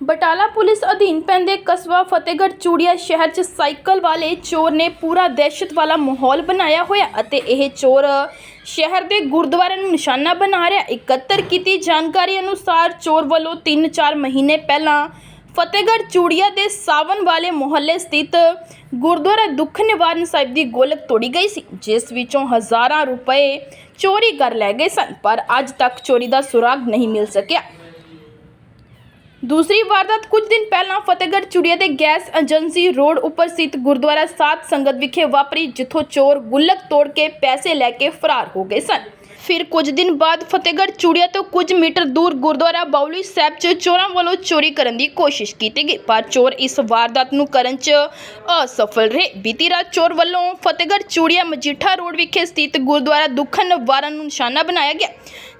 Batala police ਅਧੀਨ ਪੈਂਦੇ ਕਸਬਾ ਫਤਿਹਗੜ੍ਹ ਚੂੜੀਆ ਸ਼ਹਿਰ 'ਚ ਸਾਈਕਲ ਵਾਲੇ ਚੋਰ ਨੇ ਪੂਰਾ ਦਹਿਸ਼ਤ ਵਾਲਾ ਮਾਹੌਲ ਬਣਾਇਆ ਹੋਇਆ ਅਤੇ ਇਹ ਚੋਰ ਸ਼ਹਿਰ ਦੇ ਗੁਰਦੁਆਰੇ ਨੂੰ ਨਿਸ਼ਾਨਾ ਬਣਾ ਰਿਹਾ, ਇਕੱਤਰ ਕੀਤੀ ਜਾਣਕਾਰੀ ਅਨੁਸਾਰ ਚੋਰ ਵੱਲੋਂ 3-4 ਮਹੀਨੇ ਪਹਿਲਾਂ ਫਤਿਹਗੜ੍ਹ ਚੂੜੀਆ ਦੇ ਸਾਵਨ ਵਾਲੇ ਮੁਹੱਲੇ ਸਥਿਤ ਗੁਰਦੁਆਰਾ ਦੁੱਖ ਨਿਵਾਰਨ ਸਾਹਿਬ ਦੀ ਗੋਲਕ ਤੋੜੀ ਗਈ ਸੀ, ਜਿਸ ਵਿੱਚੋਂ ਹਜ਼ਾਰਾਂ ਰੁਪਏ ਚੋਰੀ ਕਰ ਲੈ ਗਏ ਸਨ, ਪਰ ਅੱਜ ਤੱਕ ਚੋਰੀ ਦਾ ਸੁਰਾਗ ਨਹੀਂ ਮਿਲ ਸਕਿਆ। ਦੂਸਰੀ ਵਾਰਦਾਤ ਕੁਝ ਦਿਨ ਪਹਿਲਾਂ ਫਤਿਹਗੜ੍ਹ ਚੁੜੀਆ ਦੇ ਗੈਸ ਏਜੰਸੀ ਰੋਡ ਉੱਪਰ ਸਥਿਤ ਗੁਰਦੁਆਰਾ ਸਾਧ ਸੰਗਤ ਵਿਖੇ ਵਾਪਰੀ, ਜਿੱਥੋਂ ਚੋਰ ਗੁੱਲਕ ਤੋੜ ਕੇ ਪੈਸੇ ਲੈ ਕੇ ਫਰਾਰ ਹੋ ਗਏ ਸਨ। ਫਿਰ ਕੁਝ ਦਿਨ ਬਾਅਦ ਫਤਿਹਗੜ੍ਹ ਚੂੜੀਆ ਤੋਂ ਕੁਝ ਮੀਟਰ ਦੂਰ ਗੁਰਦੁਆਰਾ ਬਾਉਲੀ ਸਾਹਿਬ 'ਚ ਚੋਰਾਂ ਵੱਲੋਂ ਚੋਰੀ ਕਰਨ ਦੀ ਕੋਸ਼ਿਸ਼ ਕੀਤੀ ਗਈ। ਪਰ ਚੋਰ ਇਸ ਵਾਰਦਾਤ ਨੂੰ ਕਰਨ 'ਚ ਅਸਫਲ ਰਹੇ। ਬੀਤੀ ਰਾਤ ਚੋਰ ਵੱਲੋਂ ਫਤਿਹਗੜ੍ਹ ਚੂੜੀਆ ਮਜੀਠਾ ਰੋਡ ਵਿਖੇ ਸਥਿਤ ਗੁਰਦੁਆਰਾ ਦੁੱਖ ਨਿਵਾਰਨ ਨੂੰ ਨਿਸ਼ਾਨਾ ਬਣਾਇਆ ਗਿਆ,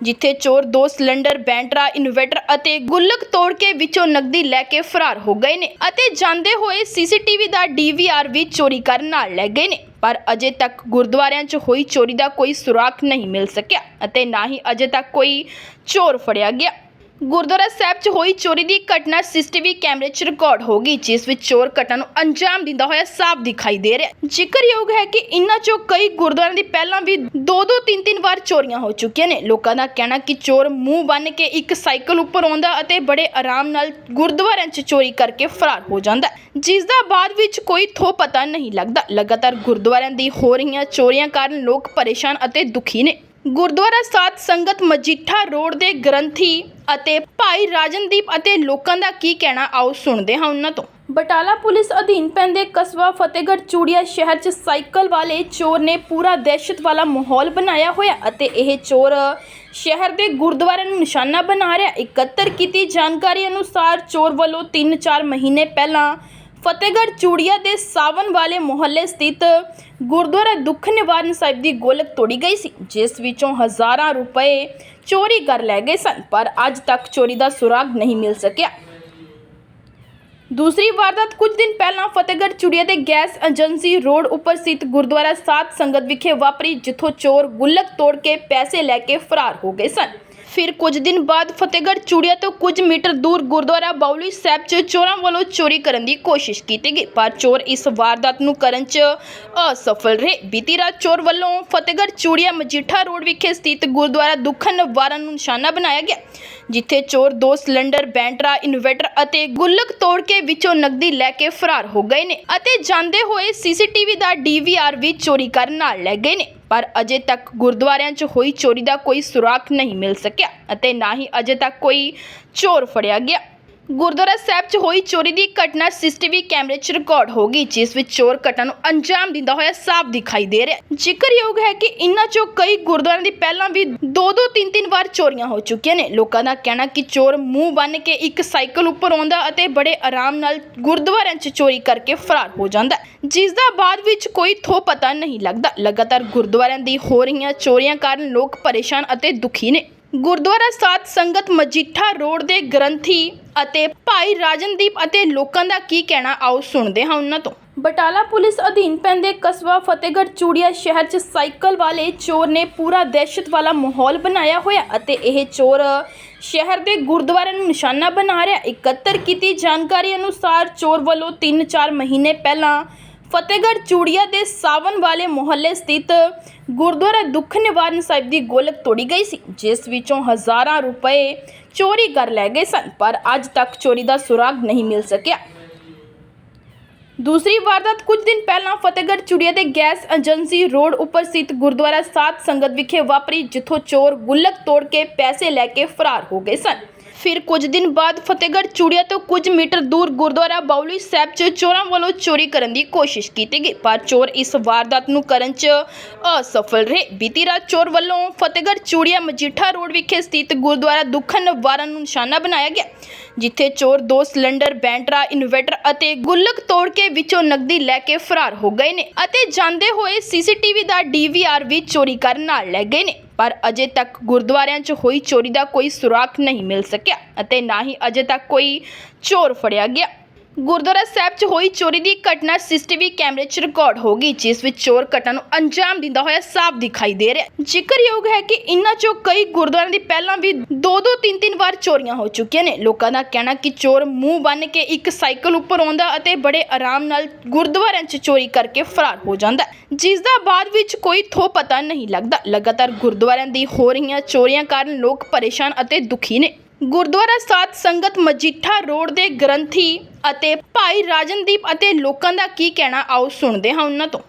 ਜਿੱਥੇ ਚੋਰ ਦੋ ਸਿਲੰਡਰ, ਬੈਂਟਰਾ, ਇਨਵਰਟਰ ਅਤੇ ਗੁੱਲਕ ਤੋੜ ਕੇ ਵਿੱਚੋਂ ਨਕਦੀ ਲੈ ਕੇ ਫਰਾਰ ਹੋ ਗਏ ਨੇ ਅਤੇ ਜਾਂਦੇ ਹੋਏ ਸੀਸੀਟੀਵੀ ਦਾ ਡੀਵੀਆਰ ਵੀ ਚੋਰੀ ਕਰਨ ਨਾਲ ਲੈ ਗਏ ਨੇ। ਪਰ ਅਜੇ ਤੱਕ ਗੁਰਦੁਆਰਿਆਂ 'ਚ ਹੋਈ ਚੋਰੀ ਦਾ ਕੋਈ ਸੁਰਾਖ ਨਹੀਂ ਮਿਲ ਸਕਿਆ ਅਤੇ ਨਾ ਹੀ ਅਜੇ ਤੱਕ ਕੋਈ ਚੋਰ ਫੜਿਆ ਗਿਆ। ਗੁਰਦੁਆਰਾ ਸਾਹਿਬ 'ਚ ਹੋਈ ਚੋਰੀ ਦੀ ਘਟਨਾ ਸੀਸੀਟੀਵੀ ਕੈਮਰੇ 'ਚ ਰਿਕਾਰਡ ਹੋ ਗਈ ਜਿਸ ਵਿੱਚ ਚੋਰ ਘਟਨਾ ਨੂੰ ਅੰਜਾਮ ਦਿੰਦਾ ਹੋਇਆ ਸਾਫ਼ ਦਿਖਾਈ ਦੇ ਰਿਹਾ ਜ਼ਿਕਰਯੋਗ ਹੈ ਕਿ ਇਨ੍ਹਾਂ 'ਚੋਂ ਕਈ ਗੁਰਦੁਆਰਿਆਂ ਦੀ ਪਹਿਲਾਂ ਵੀ ਦੋ ਦੋ ਤਿੰਨ ਤਿੰਨ ਵਾਰ ਚੋਰੀਆਂ ਹੋ ਚੁੱਕੀਆਂ ਨੇ। ਲੋਕਾਂ ਦਾ ਕਹਿਣਾ ਕਿ ਚੋਰ ਮੂੰਹ ਬੰਨ ਕੇ ਇੱਕ ਸਾਈਕਲ ਉੱਪਰ ਆਉਂਦਾ ਅਤੇ ਬੜੇ ਆਰਾਮ ਨਾਲ ਗੁਰਦੁਆਰਿਆਂ 'ਚ ਚੋਰੀ ਕਰਕੇ ਫਰਾਰ ਹੋ ਜਾਂਦਾ ਹੈ, ਜਿਸ ਦਾ ਬਾਅਦ ਵਿੱਚ ਕੋਈ ਥੋ ਪਤਾ ਨਹੀਂ ਲੱਗਦਾ। ਲਗਾਤਾਰ ਗੁਰਦੁਆਰਿਆਂ ਦੀ ਹੋ ਰਹੀਆਂ ਚੋਰੀਆਂ ਕਾਰਨ ਲੋਕ ਪਰੇਸ਼ਾਨ ਅਤੇ ਦੁਖੀ ਨੇ। ਗੁਰਦੁਆਰਾ ਸਾਧ ਸੰਗਤ ਮਜੀਠਾ ਰੋਡ ਦੇ ਗ੍ਰੰਥੀ ਅਤੇ ਭਾਈ ਰਾਜਨਦੀਪ ਅਤੇ ਲੋਕਾਂ ਦਾ ਕੀ ਕਹਿਣਾ, ਆਓ ਸੁਣਦੇ ਹਾਂ ਉਹਨਾਂ ਤੋਂ। ਬਟਾਲਾ ਪੁਲਿਸ ਅਧੀਨ ਪੈਂਦੇ ਕਸਬਾ ਫਤਿਹਗੜ੍ਹ ਚੂੜੀਆ ਸ਼ਹਿਰ 'ਚ ਸਾਈਕਲ ਵਾਲੇ ਚੋਰ ਨੇ ਪੂਰਾ ਦਹਿਸ਼ਤ ਵਾਲਾ ਮਾਹੌਲ ਬਣਾਇਆ ਹੋਇਆ ਅਤੇ ਇਹ ਚੋਰ ਸ਼ਹਿਰ ਦੇ ਗੁਰਦੁਆਰੇ ਨੂੰ ਨਿਸ਼ਾਨਾ ਬਣਾ ਰਿਹਾ, ਇਕੱਤਰ ਕੀਤੀ ਜਾਣਕਾਰੀ ਅਨੁਸਾਰ ਚੋਰ ਵੱਲੋਂ 3-4 ਮਹੀਨੇ ਪਹਿਲਾਂ ਫਤਿਹਗੜ੍ਹ ਚੂੜੀਆ ਦੇ ਸਾਵਨ ਵਾਲੇ ਮੁਹੱਲੇ ਸਥਿਤ ਗੁਰਦੁਆਰਾ ਦੁੱਖ ਨਿਵਾਰਨ ਸਾਹਿਬ ਦੀ ਗੋਲਕ ਤੋੜੀ ਗਈ ਸੀ, ਜਿਸ ਵਿੱਚੋਂ ਹਜ਼ਾਰਾਂ ਰੁਪਏ ਚੋਰੀ ਕਰ ਲੈ ਗਏ ਸਨ, ਪਰ ਅੱਜ ਤੱਕ ਚੋਰੀ ਦਾ ਸੁਰਾਗ ਨਹੀਂ ਮਿਲ ਸਕਿਆ। ਦੂਸਰੀ ਵਾਰਦਾਤ ਕੁਝ ਦਿਨ ਪਹਿਲਾਂ ਫਤਿਹਗੜ੍ਹ ਚੂੜੀਆ ਦੇ ਗੈਸ ਏਜੰਸੀ ਰੋਡ ਉੱਪਰ ਸਥਿਤ ਗੁਰਦੁਆਰਾ ਸਾਧ ਸੰਗਤ ਵਿਖੇ ਵਾਪਰੀ, ਜਿੱਥੋਂ ਚੋਰ ਗੁੱਲਕ ਤੋੜ ਕੇ ਪੈਸੇ ਲੈ ਕੇ ਫਰਾਰ ਹੋ ਗਏ ਸਨ। ਫਿਰ ਕੁਝ ਦਿਨ ਬਾਅਦ ਫਤਿਹਗੜ੍ਹ ਚੂੜੀਆ ਤੋਂ ਕੁਝ ਮੀਟਰ ਦੂਰ ਗੁਰਦੁਆਰਾ ਬਾਉਲੀ ਸਾਹਿਬ 'ਚ ਚੋਰਾਂ ਵੱਲੋਂ ਚੋਰੀ ਕਰਨ ਦੀ ਕੋਸ਼ਿਸ਼ ਕੀਤੀ ਗਈ। ਪਰ ਚੋਰ ਇਸ ਵਾਰਦਾਤ ਨੂੰ ਕਰਨ 'ਚ ਅਸਫਲ ਰਹੇ। ਬੀਤੀ ਰਾਤ ਚੋਰ ਵੱਲੋਂ ਫਤਿਹਗੜ੍ਹ ਚੂੜੀਆ ਮਜੀਠਾ ਰੋਡ ਵਿਖੇ ਸਥਿਤ ਗੁਰਦੁਆਰਾ ਦੁੱਖ ਵਾਰਨ ਨੂੰ ਨਿਸ਼ਾਨਾ ਬਣਾਇਆ ਗਿਆ, ਜਿੱਥੇ ਚੋਰ ਦੋ ਸਿਲੰਡਰ ਬੈਂਟਰਾ ਇਨਵਰਟਰ ਅਤੇ ਗੁੱਲਕ ਤੋੜ ਕੇ ਵਿੱਚੋਂ ਨਕਦੀ ਲੈ ਕੇ ਫਰਾਰ ਹੋ ਗਏ ਨੇ ਅਤੇ ਜਾਂਦੇ ਹੋਏ ਸੀਸੀਟੀਵੀ ਦਾ ਡੀਵੀਆਰ ਵੀ ਚੋਰੀ ਕਰਨ ਨਾਲ ਲੈ ਗਏ ਨੇ। ਪਰ ਅਜੇ ਤੱਕ ਗੁਰਦੁਆਰਿਆਂ 'ਚ ਹੋਈ ਚੋਰੀ ਦਾ ਕੋਈ ਸੁਰਾਗ ਨਹੀਂ ਮਿਲ ਸਕਿਆ ਅਤੇ ਨਾ ਹੀ ਅਜੇ ਤੱਕ ਕੋਈ ਚੋਰ ਫੜਿਆ ਗਿਆ। ਗੁਰਦੁਆਰਾ ਸਾਹਿਬ 'ਚ ਹੋਈ ਚੋਰੀ ਦੀ ਘਟਨਾ ਸੀਸੀਟੀਵੀ ਕੈਮਰੇ 'ਚ ਰਿਕਾਰਡ ਹੋ ਗਈ ਜਿਸ ਵਿੱਚ ਚੋਰ ਘਟਨਾ ਨੂੰ ਅੰਜਾਮ ਦਿੰਦਾ ਹੋਇਆ ਸਾਫ਼ ਦਿਖਾਈ ਦੇ ਰਿਹਾ। ਜ਼ਿਕਰਯੋਗ ਹੈ ਕਿ ਇਨ੍ਹਾਂ 'ਚੋਂ ਕਈ ਗੁਰਦੁਆਰਿਆਂ ਦੀ ਪਹਿਲਾਂ ਵੀ ਦੋ ਦੋ ਤਿੰਨ ਤਿੰਨ ਵਾਰ ਚੋਰੀਆਂ ਹੋ ਚੁੱਕੀਆਂ ਨੇ। ਲੋਕਾਂ ਦਾ ਕਹਿਣਾ ਕਿ ਚੋਰ ਮੂੰਹ ਬੰਨ ਕੇ ਇੱਕ ਸਾਈਕਲ ਉੱਪਰ ਆਉਂਦਾ ਅਤੇ ਬੜੇ ਆਰਾਮ ਨਾਲ ਗੁਰਦੁਆਰਿਆਂ 'ਚ ਚੋਰੀ ਕਰਕੇ ਫਰਾਰ ਹੋ ਜਾਂਦਾ ਹੈ, ਜਿਸ ਦਾ ਬਾਅਦ ਵਿੱਚ ਕੋਈ ਥੋ ਪਤਾ ਨਹੀਂ ਲੱਗਦਾ। ਲਗਾਤਾਰ ਗੁਰਦੁਆਰਿਆਂ ਦੀ ਹੋ ਰਹੀਆਂ ਚੋਰੀਆਂ ਕਾਰਨ ਲੋਕ ਪਰੇਸ਼ਾਨ ਅਤੇ ਦੁਖੀ ਨੇ। ਗੁਰਦੁਆਰਾ ਸਾਧ ਸੰਗਤ ਮਜੀਠਾ ਰੋਡ ਦੇ ਗ੍ਰੰਥੀ ਅਤੇ ਭਾਈ ਰਾਜਨਦੀਪ ਅਤੇ ਲੋਕਾਂ ਦਾ ਕੀ ਕਹਿਣਾ, ਆਓ ਸੁਣਦੇ ਹਾਂ ਉਹਨਾਂ ਤੋਂ। ਬਟਾਲਾ ਪੁਲਿਸ ਅਧੀਨ ਪੈਂਦੇ ਕਸਬਾ ਫਤਿਹਗੜ੍ਹ ਚੂੜੀਆ ਸ਼ਹਿਰ 'ਚ ਸਾਈਕਲ ਵਾਲੇ ਚੋਰ ਨੇ ਪੂਰਾ ਦਹਿਸ਼ਤ ਵਾਲਾ ਮਾਹੌਲ ਬਣਾਇਆ ਹੋਇਆ ਅਤੇ ਇਹ ਚੋਰ ਸ਼ਹਿਰ ਦੇ ਗੁਰਦੁਆਰੇ ਨੂੰ ਨਿਸ਼ਾਨਾ ਬਣਾ ਰਿਹਾ। ਇਕੱਤਰ ਕੀਤੀ ਜਾਣਕਾਰੀ ਅਨੁਸਾਰ ਚੋਰ ਵੱਲੋਂ 3-4 ਮਹੀਨੇ ਪਹਿਲਾਂ ਫਤਿਹਗੜ੍ਹ ਚੂੜੀਆ ਦੇ ਸਾਵਨ ਵਾਲੇ ਮੁਹੱਲੇ ਸਥਿਤ ਗੁਰਦੁਆਰਾ ਦੁੱਖ ਨਿਵਾਰਨ ਸਾਹਿਬ ਦੀ ਗੋਲਕ ਤੋੜੀ ਗਈ ਸੀ, ਜਿਸ ਵਿੱਚੋਂ ਹਜ਼ਾਰਾਂ ਰੁਪਏ ਚੋਰੀ ਕਰ ਲੈ ਗਏ ਸਨ, ਪਰ ਅੱਜ ਤੱਕ ਚੋਰੀ ਦਾ ਸੁਰਾਗ ਨਹੀਂ ਮਿਲ ਸਕਿਆ। ਦੂਸਰੀ ਵਾਰਦਾਤ ਕੁਝ ਦਿਨ ਪਹਿਲਾਂ ਫਤਿਹਗੜ੍ਹ ਚੂੜੀਆ ਦੇ ਗੈਸ ਏਜੰਸੀ ਰੋਡ ਉੱਪਰ ਸਥਿਤ ਗੁਰਦੁਆਰਾ ਸਾਧ ਸੰਗਤ ਵਿਖੇ ਵਾਪਰੀ, ਜਿੱਥੋਂ ਚੋਰ ਗੁੱਲਕ ਤੋੜ ਕੇ ਪੈਸੇ ਲੈ ਕੇ ਫਰਾਰ ਹੋ ਗਏ ਸਨ। ਫਿਰ ਕੁਝ ਦਿਨ ਬਾਅਦ ਫਤਿਹਗੜ੍ਹ ਚੂੜੀਆ ਤੋਂ ਕੁਝ ਮੀਟਰ ਦੂਰ ਗੁਰਦੁਆਰਾ ਬਾਉਲੀ ਸਾਹਿਬ 'ਚ ਚੋਰਾਂ ਵੱਲੋਂ ਚੋਰੀ ਕਰਨ ਦੀ ਕੋਸ਼ਿਸ਼ ਕੀਤੀ ਗਈ। ਪਰ ਚੋਰ ਇਸ ਵਾਰਦਾਤ ਨੂੰ ਕਰਨ 'ਚ ਅਸਫਲ ਰਹੇ। ਬੀਤੀ ਰਾਤ ਚੋਰ ਵੱਲੋਂ ਫਤਿਹਗੜ੍ਹ ਚੂੜੀਆ ਮਜੀਠਾ ਰੋਡ ਵਿਖੇ ਸਥਿਤ ਗੁਰਦੁਆਰਾ ਦੁੱਖ ਵਾਰਨ ਨੂੰ ਨਿਸ਼ਾਨਾ ਬਣਾਇਆ ਗਿਆ, ਜਿੱਥੇ ਚੋਰ ਦੋ ਸਿਲੰਡਰ, ਬੈਂਟਰਾ, ਇਨਵਰਟਰ ਅਤੇ ਗੁੱਲਕ ਤੋੜ ਕੇ ਵਿੱਚੋਂ ਨਕਦੀ ਲੈ ਕੇ ਫਰਾਰ ਹੋ ਗਏ ਨੇ ਅਤੇ ਜਾਂਦੇ ਹੋਏ ਸੀਸੀਟੀਵੀ ਦਾ ਡੀਵੀਆਰ ਵੀ ਚੋਰੀ ਕਰਨ ਨਾਲ ਲੈ ਗਏ ਨੇ। ਪਰ ਅਜੇ ਤੱਕ ਗੁਰਦੁਆਰਿਆਂ 'ਚ ਹੋਈ ਚੋਰੀ ਦਾ ਕੋਈ ਸੁਰਾਗ ਨਹੀਂ ਮਿਲ ਸਕਿਆ ਅਤੇ ਨਾ ਹੀ ਅਜੇ ਤੱਕ ਕੋਈ ਚੋਰ ਫੜਿਆ ਗਿਆ। ਗੁਰਦੁਆਰਾ ਸਾਹਿਬ 'ਚ ਹੋਈ ਚੋਰੀ ਦੀ ਘਟਨਾ ਸੀਸੀਟੀਵੀ ਕੈਮਰੇ 'ਚ ਰਿਕਾਰਡ ਹੋ ਗਈ ਜਿਸ ਵਿੱਚ ਚੋਰ ਘਟਨਾ ਨੂੰ ਅੰਜਾਮ ਦਿੰਦਾ ਹੋਇਆ ਸਾਫ਼ ਦਿਖਾਈ ਦੇ ਰਿਹਾ ਜ਼ਿਕਰਯੋਗ ਹੈ ਕਿ ਇਨ੍ਹਾਂ 'ਚੋਂ ਕਈ ਗੁਰਦੁਆਰਿਆਂ ਦੀ ਪਹਿਲਾਂ ਵੀ ਦੋ ਦੋ ਤਿੰਨ ਤਿੰਨ ਵਾਰ ਚੋਰੀਆਂ ਹੋ ਚੁੱਕੀਆਂ ਨੇ। ਲੋਕਾਂ ਦਾ ਕਹਿਣਾ ਕਿ ਚੋਰ ਮੂੰਹ ਬੰਨ ਕੇ ਇੱਕ ਸਾਈਕਲ ਉੱਪਰ ਆਉਂਦਾ ਅਤੇ ਬੜੇ ਆਰਾਮ ਨਾਲ ਗੁਰਦੁਆਰਿਆਂ 'ਚ ਚੋਰੀ ਕਰਕੇ ਫਰਾਰ ਹੋ ਜਾਂਦਾ ਹੈ, ਜਿਸ ਦਾ ਬਾਅਦ ਵਿੱਚ ਕੋਈ ਥੋ ਪਤਾ ਨਹੀਂ ਲੱਗਦਾ। ਲਗਾਤਾਰ ਗੁਰਦੁਆਰਿਆਂ ਦੀ ਹੋ ਰਹੀਆਂ ਚੋਰੀਆਂ ਕਾਰਨ ਲੋਕ ਪਰੇਸ਼ਾਨ ਅਤੇ ਦੁਖੀ ਨੇ। ਗੁਰਦੁਆਰਾ ਸਾਧ ਸੰਗਤ ਮਜੀਠਾ ਰੋਡ ਦੇ ਗ੍ਰੰਥੀ ਅਤੇ ਭਾਈ ਰਾਜਨਦੀਪ ਅਤੇ ਲੋਕਾਂ ਦਾ ਕੀ ਕਹਿਣਾ, ਆਓ ਸੁਣਦੇ ਹਾਂ ਉਹਨਾਂ ਤੋਂ।